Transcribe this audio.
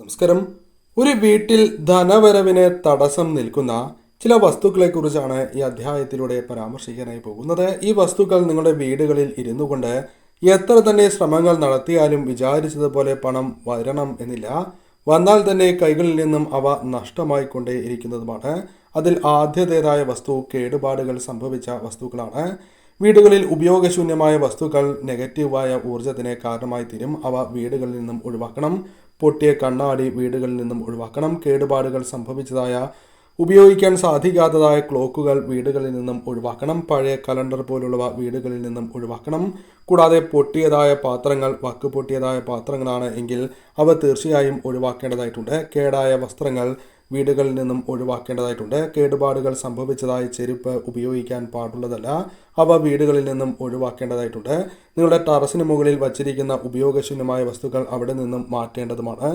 നമസ്കാരം. ഒരു വീട്ടിൽ ധനവരവിന് തടസ്സം നിൽക്കുന്ന ചില വസ്തുക്കളെ കുറിച്ചാണ് ഈ അധ്യായത്തിലൂടെ പരാമർശിക്കാനായി പോകുന്നത്. ഈ വസ്തുക്കൾ നിങ്ങളുടെ വീടുകളിൽ ഇരുന്നു കൊണ്ട് എത്ര തന്നെ ശ്രമങ്ങൾ നടത്തിയാലും വിചാരിച്ചതുപോലെ പണം വരണം എന്നില്ല. വന്നാൽ തന്നെ കൈകളിൽ നിന്നും അവ നഷ്ടമായിക്കൊണ്ടേ ഇരിക്കുന്നതുമാണ് അതിൽ ആദ്യത്തേതായ വസ്തു കേടുപാടുകൾ സംഭവിച്ച വസ്തുക്കളാണ്. വീടുകളിൽ ഉപയോഗശൂന്യമായ വസ്തുക്കൾ നെഗറ്റീവായ ഊർജത്തിന് കാരണമായി തീരും. അവ വീടുകളിൽ നിന്നും ഒഴിവാക്കണം. പൊട്ടിയ കണ്ണാടി വീടുകളിൽ നിന്നും ഒഴിവാക്കണം. കേടുപാടുകൾ സംഭവിച്ചതായ ഉപയോഗിക്കാൻ സാധിക്കാത്തതായ ക്ലോക്കുകൾ വീടുകളിൽ നിന്നും ഒഴിവാക്കണം. പഴയ കലണ്ടർ പോലുള്ളവ വീടുകളിൽ നിന്നും ഒഴിവാക്കണം. കൂടാതെ പൊട്ടിയതായ പാത്രങ്ങൾ വക്ക് പൊട്ടിയതായ പാത്രങ്ങളാണ് എങ്കിൽ അവ തീർച്ചയായും ഒഴിവാക്കേണ്ടതായിട്ടുണ്ട്. കേടായ വസ്ത്രങ്ങൾ വീടുകളിൽ നിന്നും ഒഴിവാക്കേണ്ടതായിട്ടുണ്ട്. കേടുപാടുകൾ സംഭവിച്ചതായി ചെരുപ്പ് ഉപയോഗിക്കാൻ പാടുള്ളതല്ല അവ വീടുകളിൽ നിന്നും ഒഴിവാക്കേണ്ടതായിട്ടുണ്ട്. നിങ്ങളുടെ ടെറസിന് മുകളിൽ വച്ചിരിക്കുന്ന ഉപയോഗശൂന്യമായ വസ്തുക്കൾ അവിടെ നിന്നും മാറ്റേണ്ടതുമാണ്.